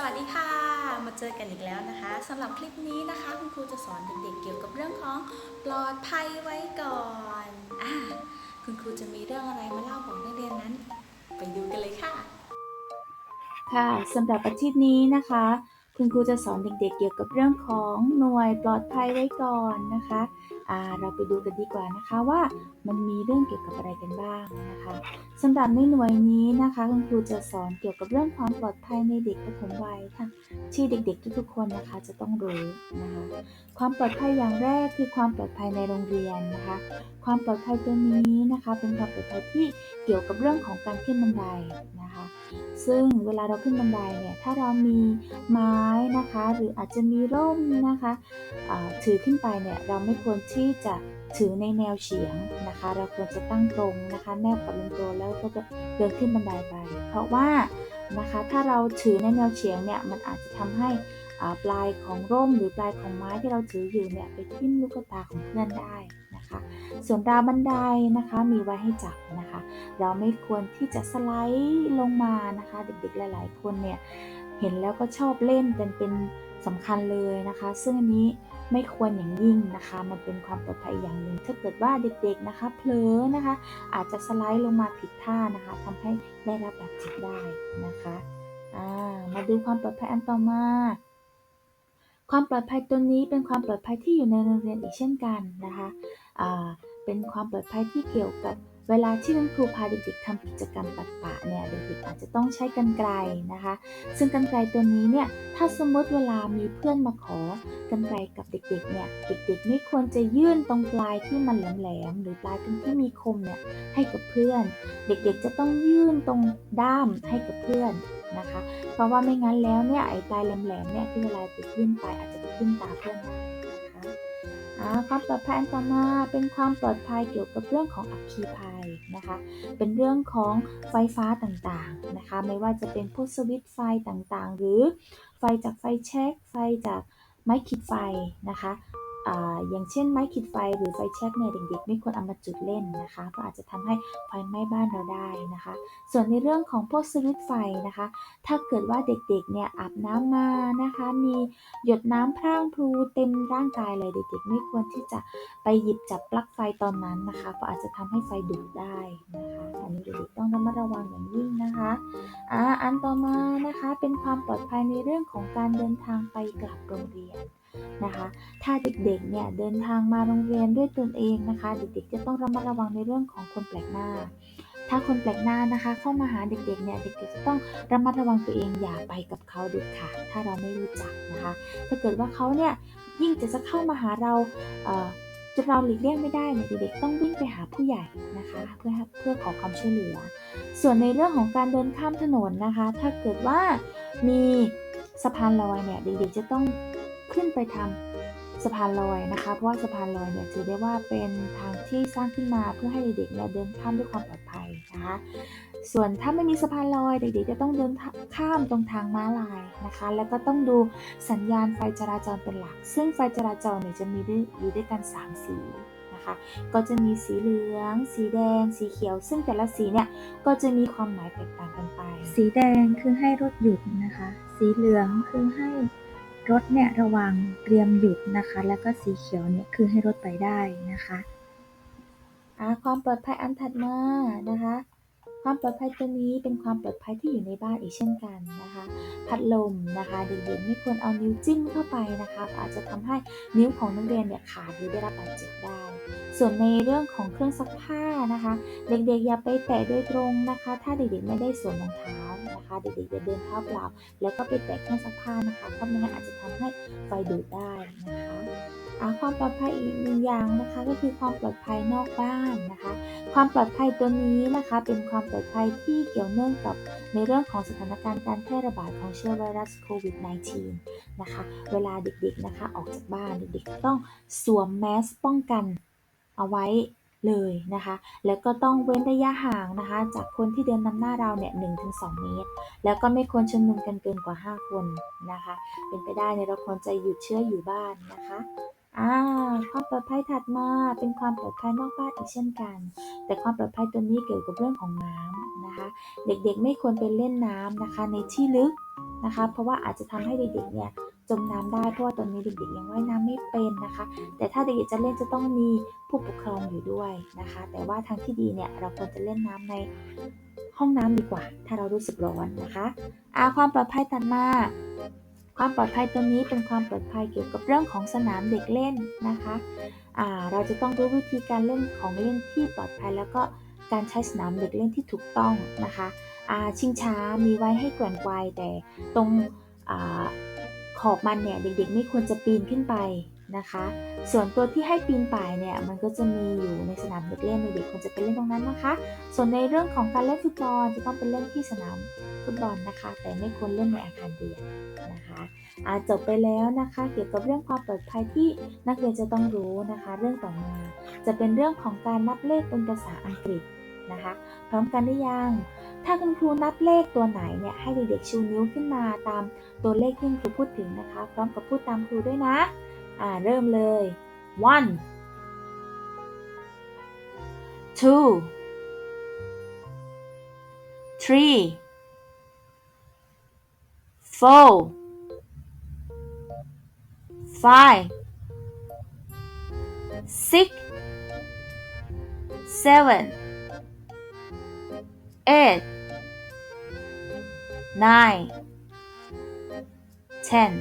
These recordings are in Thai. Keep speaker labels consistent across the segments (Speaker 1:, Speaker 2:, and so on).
Speaker 1: สวัสดีค่ะ มาเจอกันอีกแล้วนะคะสำหรับคลิปนี้นะคะคุณครูจะสอนเด็กๆ เกี่ยวกับเรื่องของปลอดภัยไว้ก่อนอ่าคุณครูจะมีเรื่องอะไรมาเล่าบอกนักเรียนนั้น ไปดูกันเลยค่ะ
Speaker 2: ค่ะสำหรับอาทิตย์นี้นะคะ คุณครูจะสอนเด็กๆ เกี่ยวกับเรื่องของหน่วยปลอดภัยไว้ก่อนนะคะ เราไปดูกันดีกว่านะคะว่ามันมีเรื่องเกี่ยวกับอะไรกันบ้างนะคะสำหรับในหน่วยนี้นะคะคุณครูจะสอนเกี่ยวกับเรื่องความปลอดภัยในเด็กปฐมวัยค่ะที่เด็กๆทุกๆคนนะคะจะต้องรู้นะคะความปลอดภัยอย่างแรกคือความปลอดภัยในโรงเรียนนะคะ ความปลอดภัยตัวนี้นะคะ เป็นความปลอดภัยที่เกี่ยวกับเรื่องของการขึ้นบันได ซึ่งเวลาเราขึ้นบันไดเนี่ยถ้าเรามีไม้นะคะ หรืออาจจะมีร่มนะคะถือขึ้นไปเนี่ยเราไม่ควรที่จะถือในแนวเฉียงนะคะ เราควรจะตั้งตรงนะคะ แนบกับลำตัวแล้วก็จะเดินขึ้นบันไดไป เพราะว่านะคะถ้าเราถือในแนวเฉียงเนี่ยมันอาจจะทำให้ปลายของร่มหรือปลายของไม้ที่เราถืออยู่เนี่ยไปทิ่มลูกตาของเพื่อนได้ นะคะ ส่วนราวบันไดนะคะมีไว้ให้จับนะคะ เราไม่ควรที่จะสไลด์ลงมานะคะ เด็กๆหลาย ๆ คนเนี่ยเห็นแล้วก็ชอบเล่นกันเป็นสำคัญเลยนะคะ ซึ่งอันนี้ไม่ควรอย่างยิ่งนะคะ มันเป็นความปลอดภัยอย่างหนึ่ง ถ้าเกิดว่าเด็กๆนะคะเผลอนะคะ อาจจะสไลด์ลงมาผิดท่านะคะทำให้ได้รับบาดเจ็บได้นะคะมาดูความปลอดภัยอันต่อมา ความปลอดภัยตัวนี้เป็นความปลอดภัยที่อยู่ในโรงเรียนอีกเช่นกันนะคะ เป็นความปลอดภัยที่เกี่ยวกับเวลาที่คุณครูพาเด็กๆทำกิจกรรมปัดปะเนี่ยเด็กๆอาจจะต้องใช้กรรไกรนะคะ ซึ่งกรรไกรตัวนี้เนี่ยถ้าสมมติเวลามีเพื่อนมาขอกรรไกรกับเด็กๆเนี่ยเด็กๆไม่ควรจะยื่นตรงปลายที่มันแหลมๆหรือปลายตรงที่มีคมเนี่ยให้กับเพื่อน เด็กๆจะต้องยื่นตรงด้ามให้กับเพื่อนนะคะ เพราะว่าไม่งั้นแล้วเนี่ยไอ้ปลายแหลมๆเนี่ยที่เวลาไปยื่นไปอาจจะไปขึ้นตาเพื่อนได้ ความปลอดภัยอันต่อมาเป็นความปลอดภัยเกี่ยวกับเรื่องของอัคคีภัยนะคะ เป็นเรื่องของไฟฟ้าต่างๆนะคะ ไม่ว่าจะเป็นพวกสวิตช์ไฟต่างๆ หรือไฟจากไฟเช็ค ไฟจากไม้ขีดไฟนะคะ อย่างเช่นไม้ขีดไฟหรือไฟแช็กเนี่ยเด็กๆไม่ควรเอามาจุดเล่นนะคะเพราะอาจจะทำให้ไฟไหม้บ้านเราได้นะคะ ส่วนในเรื่องของพวกสวิตไฟนะคะ ถ้าเกิดว่าเด็กๆเนี่ยอาบน้ำมานะคะ มีหยดน้ำพร่างพรูเต็มร่างกายเลยเด็กๆ ไม่ควรที่จะไปหยิบจับปลั๊กไฟตอนนั้นนะคะเพราะอาจจะทำให้ไฟดูดได้นะคะอันนี้เด็กๆต้องระมัดระวังอย่างยิ่งนะคะอ่าอันต่อมานะคะเป็นความปลอดภัยในเรื่องของการเดินทางไปกลับโรงเรียนนะคะ ถ้าเด็กๆเนี่ยเดินทางมาโรงเรียนด้วยตนเองนะคะ เด็กๆจะต้องระมัดระวังในเรื่องของคนแปลกหน้า ถ้าคนแปลกหน้านะคะ เข้ามาหาเด็กๆเนี่ยเด็กๆจะต้องระมัดระวังตัวเองอย่าไปกับเขาเด็ดขาดถ้าเราไม่รู้จักนะคะ ถ้าเกิดว่าเขาเนี่ยยิ่งจะจะเข้ามาหาเราเจนเราหลีกเลี่ยงไม่ได้เนี่ยเด็กๆต้องวิ่งไปหาผู้ใหญ่นะคะ เพื่อเพื่อขอความช่วยเหลือ ส่วนในเรื่องของการเดินข้ามถนนนะคะ ถ้าเกิดว่ามีสะพานลอยเนี่ยเด็กๆจะต้อง ขึ้นไปทำสะพานลอยนะคะ เพราะว่าสะพานลอยเนี่ยถือได้ว่าเป็นทางที่สร้างขึ้นมาเพื่อให้เด็กๆเนี่ยเดินข้ามด้วยความปลอดภัยนะคะ ส่วนถ้าไม่มีสะพานลอยเด็กๆจะต้องเดินข้ามตรงทางม้าลายนะคะ แล้วก็ต้องดูสัญญาณไฟจราจรเป็นหลัก ซึ่งไฟจราจรเนี่ยจะมีด้วยอยู่ด้วยกัน3สีนะคะก็จะมีสีเหลือง สีแดง สีเขียว ซึ่งแต่ละสีเนี่ยก็จะมีความหมายแตกต่างกันไป
Speaker 3: สีแดงคือให้รถหยุดนะคะ สีเหลืองคือให้ รถเนี่ยระวังเตรียมหยุดนะคะ แล้วก็สีเขียวเนี่ยคือให้รถไปได้นะคะ
Speaker 2: อ่าความปลอดภัยอันถัดมานะคะ ความปลอดภัยตัวนี้เป็นความปลอดภัยที่อยู่ในบ้านอีกเช่นกันนะคะ พัดลมนะคะเด็กๆไม่ควรเอานิ้วจิ้มเข้าไปนะคะ อาจจะทำให้นิ้วของนักเรียนเนี่ยขาดหรือได้รับบาดเจ็บได้ ส่วนในเรื่องของเครื่องซักผ้านะคะ เด็กๆอย่าไปแตะโดยตรงนะคะ ถ้าเด็กๆไม่ได้สวมรองเท้านะคะ เด็กๆอย่าเดินเท้าเปล่า แล้วก็ไปแตะเครื่องซักผ้านะคะเพราะไม่งั้นอาจจะทำให้ไฟดูดได้นะคะ ความปลอดภัยอีกหนึ่งอย่างนะคะก็คือความปลอดภัยนอกบ้านนะคะ ความปลอดภัยตัวนี้นะคะ เป็นความปลอดภัยที่เกี่ยวเนื่องกับในเรื่องของสถานการณ์การแพร่ระบาดของเชื้อไวรัสโควิด -19 นะคะ เวลาเด็กๆนะคะออกจากบ้านเด็กๆต้องสวมแมสป้องกันเอาไว้เลยนะคะ แล้วก็ต้องเว้นระยะห่างนะคะ จากคนที่เดินนำหน้าเราเนี่ย1-2เมตร แล้วก็ไม่ควรชุมนุมกันเกินกว่า 5 คนนะคะ เป็นไปได้เนี่ยเราควรจะหยุดเชื้ออยู่บ้านนะคะ อ่าความปลอดภัยถัดมาเป็นความปลอดภัยนอกบ้านอีกเช่นกัน แต่ความปลอดภัยตัวนี้เกี่ยวกับเรื่องของน้ำนะคะ เด็กๆไม่ควรไปเล่นน้ำนะคะ ในที่ลึกนะคะ เพราะว่าอาจจะทำให้เด็กๆเนี่ยจมน้ำได้เพราะว่าตอนนี้เด็กๆยังว่ายน้ำไม่เป็นนะคะ แต่ถ้าเด็กๆจะเล่นจะต้องมีผู้ปกครองอยู่ด้วยนะคะ แต่ว่าทางที่ดีเนี่ยเราควรจะเล่นน้ำในห้องน้ำดีกว่า ถ้าเรารู้สึกร้อนนะคะอาความปลอดภัยตัดมา ความปลอดภัยตรงนี้เป็นความปลอดภัยเกี่ยวกับเรื่องของสนามเด็กเล่นนะคะเราจะต้องรู้วิธีการเล่นของเล่นที่ปลอดภัย แล้วก็การใช้สนามเด็กเล่นที่ถูกต้องนะคะชิงช้ามีไว้ให้แกว่งไกวแต่ตรงอขอบมันเนี่ยเด็กๆ ไม่ควรจะปีนขึ้นไปนะคะ ส่วนตัวที่ให้ปีนป่ายเนี่ยมันก็จะมีอยู่ในสนามเด็กเล่นเด็กๆควรจะไปเล่นตรงนั้นนะคะ ส่วนในเรื่องของการเล่นฟุตบอลจะต้องไปเล่นที่สนาม ฟุตบอลนะคะ แต่ไม่ควรเล่นในอาคารเรียนนะคะอาจบไปแล้วนะคะ เกี่ยวกับเรื่องความปลอดภัยที่นักเรียนจะต้องรู้นะคะ เรื่องต่อมา จะเป็นเรื่องของการนับเลขเป็นภาษาอังกฤษนะคะ พร้อมกันหรือยัง ถ้าคุณครูนับเลขตัวไหนเนี่ยให้เด็กๆชูนิ้วขึ้นมาตามตัวเลขที่คุณครูพูดถึงนะคะ พร้อมกับพูดตามครูด้วยนะอ่าเริ่มเลย one two three four five six seven eight nine ten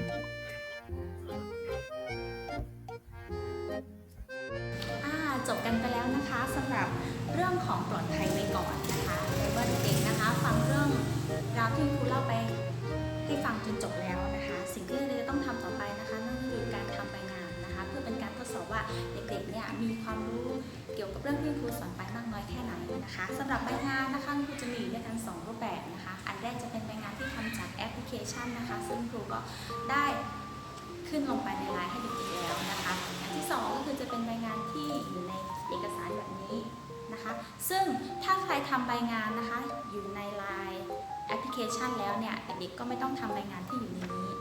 Speaker 1: จบกันไปแล้วนะคะสำหรับเรื่องของปลอดภัยไว้ก่อนนะคะหรือว่าเด็กๆนะคะ ฟังเรื่องราวที่ครูเล่า จนจบแล้วนะคะ สิ่งที่เราจะต้องทำต่อไปนะคะนั่นก็คือการทำใบงานนะคะ เพื่อเป็นการทดสอบว่าเด็กๆเนี่ยมีความรู้เกี่ยวกับเรื่องที่ครูสอนไปมากน้อยแค่ไหนนะคะสำหรับใบงานนะคะครูจะมีด้วยกันสองรูปแบบนะคะ อันแรกจะเป็นใบงานที่ทำจากแอปพลิเคชันนะคะ ซึ่งครูก็ได้ขึ้นลงไปในไลน์ให้เด็กๆแล้วนะคะอันที่สองก็คือจะเป็นใบงานที่อยู่ในเอกสารแบบนี้นะคะ ซึ่งถ้าใครทำใบงานนะคะอยู่ในไลน์ แอปพลิเคชันแล้วเนี่ยเด็กก็ไม่ต้องทำใบงานที่อยู่ในนี้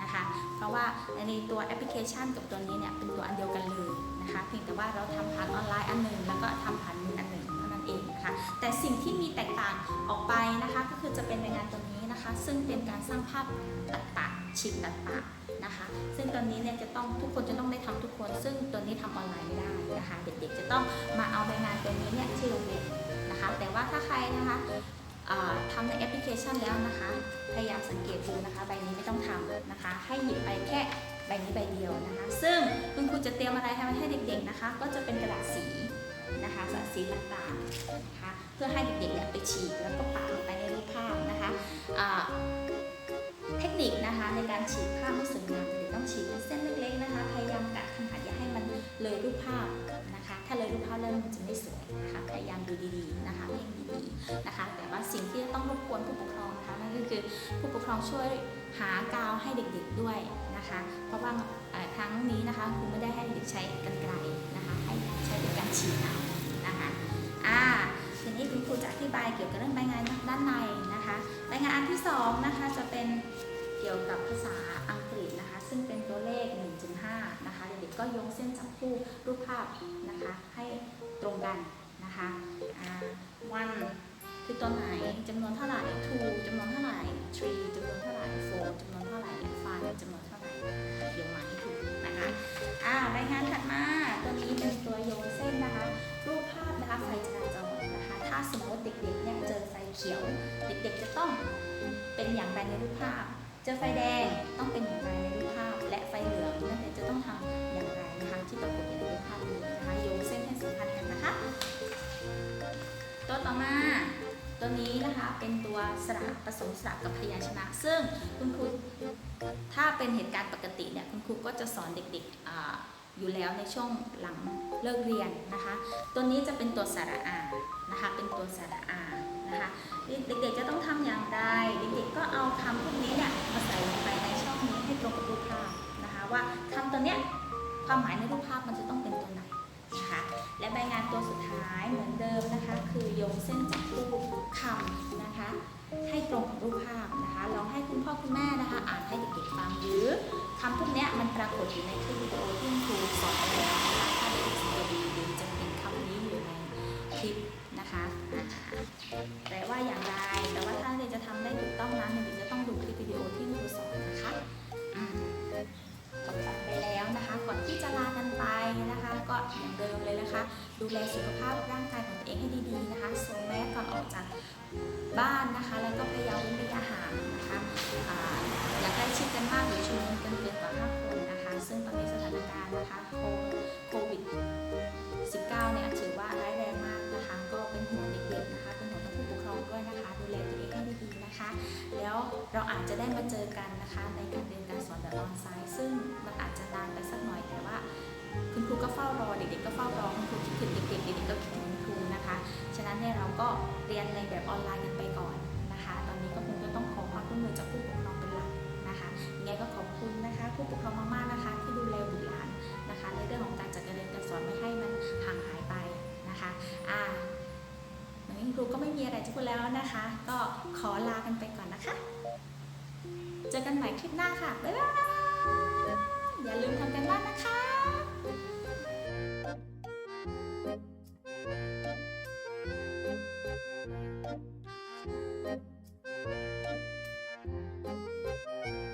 Speaker 1: นะคะ เพราะว่าในตัวแอปพลิเคชันกับตัวนี้เนี่ยเป็นตัวอันเดียวกันเลยนะคะเพียงแต่ว่าเราทำผ่านออนไลน์อันหนึ่งแล้วก็ทำผ่านมืออันหนึ่งเท่านั้นเองนะคะแต่สิ่งที่มีแตกต่างออกไปนะคะก็คือจะเป็นใบงานตัวนี้นะคะ ซึ่งเป็นการสร้างภาพตัดปะฉีกตัดปะนะคะ ซึ่งตอนนี้เนี่ยจะต้องทุกคนจะต้องได้ทำทุกคน ซึ่งตัวนี้ทำออนไลน์ไม่ได้นะคะ เด็กๆจะต้องมาเอาใบงานตัวนี้เนี่ยที่โรงเรียนนะคะ แต่ว่าถ้าใครนะคะ ทำในแอปพลิเคชันแล้วนะคะ พยายามสังเกตดูนะคะ ใบนี้ไม่ต้องทำนะคะ ให้หยิบไปแค่ใบนี้ใบเดียวนะคะ ซึ่งคุณครูจะเตรียมอะไรให้ให้เด็กๆนะคะ ก็จะเป็นกระดาษสีนะคะกระดาษสีต่างๆนะคะเพื่อให้เด็กๆเนี่ยไปฉีกแล้วก็ปะลงไปในรูปภาพนะคะเทคนิคนะคะในการฉีกภาพให้สวยงามเด็กต้องฉีกเป็นเส้นเล็กๆนะคะ พยายามกะขนาดอย่าให้มันเลยรูปภาพ นะคะถ้าเลยรูปภาพแล้วมันจะไม่สวยนะคะพยายามดูดีๆนะคะเพ่งดีๆนะคะ แต่ว่าสิ่งที่จะต้องรบกวนผู้ปกครองนะคะนั่นก็คือผู้ปกครองช่วยหากาวให้เด็กๆด้วยนะคะ เพราะว่าครั้งนี้นะคะครูไม่ได้ให้เด็กใช้กรรไกรนะคะ ให้ใช้เป็นการฉีกเอานะคะอ่าทีนี้คุณครูจะอธิบายเกี่ยวกับเรื่องใบงานด้านในนะคะรายงานอันที่2นะคะจะเป็นเกี่ยวกับภาษาอังกฤษ นะคะ ซึ่งเป็นตัวเลข 1.5 นะคะ เด็กๆก็ยงเส้นจับคู่รูปภาพนะคะ ให้ตรงกันนะคะอ่า one คือตัวไหนจำนวนเท่าไหร่ two จำนวนเท่าไหร่ three จำนวนเท่าไหร่ four จำนวนเท่าไหร่ five จำนวนเท่าไหร่โยงมาให้ถูกนะคะอ่ารายงานถัดมาตัวนี้เป็นตัวโยงเส้นนะคะ รูปภาพนะคะไฟจราจรนะคะ ถ้าสมมติเด็กๆเนี่ยเจอไฟเขียว เด็กๆจะต้องเป็นอย่างไรในรูปภาพ เจอไฟแดงต้องเป็นอย่างไรในรูปภาพ และไฟเหลืองนั่นเองจะต้องทำอย่างไรนะคะที่ปรากฏอยู่ในรูปภาพนี้นะคะโยงเส้นให้สัมพันธ์กันนะคะ ตัวต่อมาตัวนี้นะคะเป็นตัวสระผสมสระกับพยัญชนะ ซึ่งคุณครูถ้าเป็นเหตุการณ์ปกติเนี่ยคุณครูก็จะสอนเด็กๆออยู่แล้วในช่วงหลังเลิกเรียนนะคะ ตัวนี้จะเป็นตัวสระอานะคะ เป็นตัวสระอา เด็กๆจะต้องทำอย่างไร เด็กๆก็เอาคำพวกนี้เนี่ยมาใส่ลงไปในช่องนี้ให้ตรงกับรูปภาพนะคะว่าคำตัวเนี้ยความหมายในรูปภาพมันจะต้องเป็นตัวไหนนะคะและใบงานตัวสุดท้ายเหมือนเดิมนะคะ คือโยงเส้นจับรูปคำนะคะ ให้ตรงกับรูปภาพนะคะลองให้คุณพ่อคุณแม่นะคะ อ่านให้เด็กๆฟังหรือคำพวกเนี้ยมันปรากฏอยู่ในคลิปวิดีโอที่ครูสอนแล้วนะคะถ้าเด็กๆสังเกตดีๆจะเห็นคำนี้อยู่ในคลิปนะคะาอย่างไร แต่ว่าถ้าเรนจะทำได้ถูกต้องนั้นเรนจะต้องดูคลิปวิดีโอที่ครูสอนนะคะจบไปแล้วนะคะ ก่อนที่จะลากันไปนะคะ ก็อย่างเดิมเลยนะคะ ดูแลสุขภาพร่างกายของตัวเองให้ดีๆนะคะสวมแมสก่อนออกจากบ้านนะคะ แล้วก็พย จะได้มาเจอกันนะคะ ในการเรียนการสอนแบบออนไซต์ซึ่งมันอาจจะนานไปสักหน่อยแต่ว่า คุณครูก็เฝ้ารอเด็กๆก็เฝ้ารอคุณครูคิดถึงเด็กๆเด็กๆก็คิดถึงคุณครูนะคะ ฉะนั้นเนี่ยเราก็เรียนในแบบออนไลน์กันไปก่อนนะคะ ตอนนี้ก็คงจะต้องขอความร่วมมือจากผู้ปกครองเป็นหลักนะคะยังไงก็ขอบคุณนะคะ ผู้ปกครองมากๆนะคะ ที่ดูแลบุตรหลานนะคะ ในเรื่องของการจัดการเรียนการสอนไม่ให้มันห่างหายไปนะคะอ่าวันนี้คุณครูก็ไม่มีอะไรจะพูดแล้วนะคะ ก็ขอลากันไปก่อนนะคะ เจอกันใหม่คลิปหน้าค่ะ บ๊ายบาย อย่าลืมทำกันบ้านนะคะ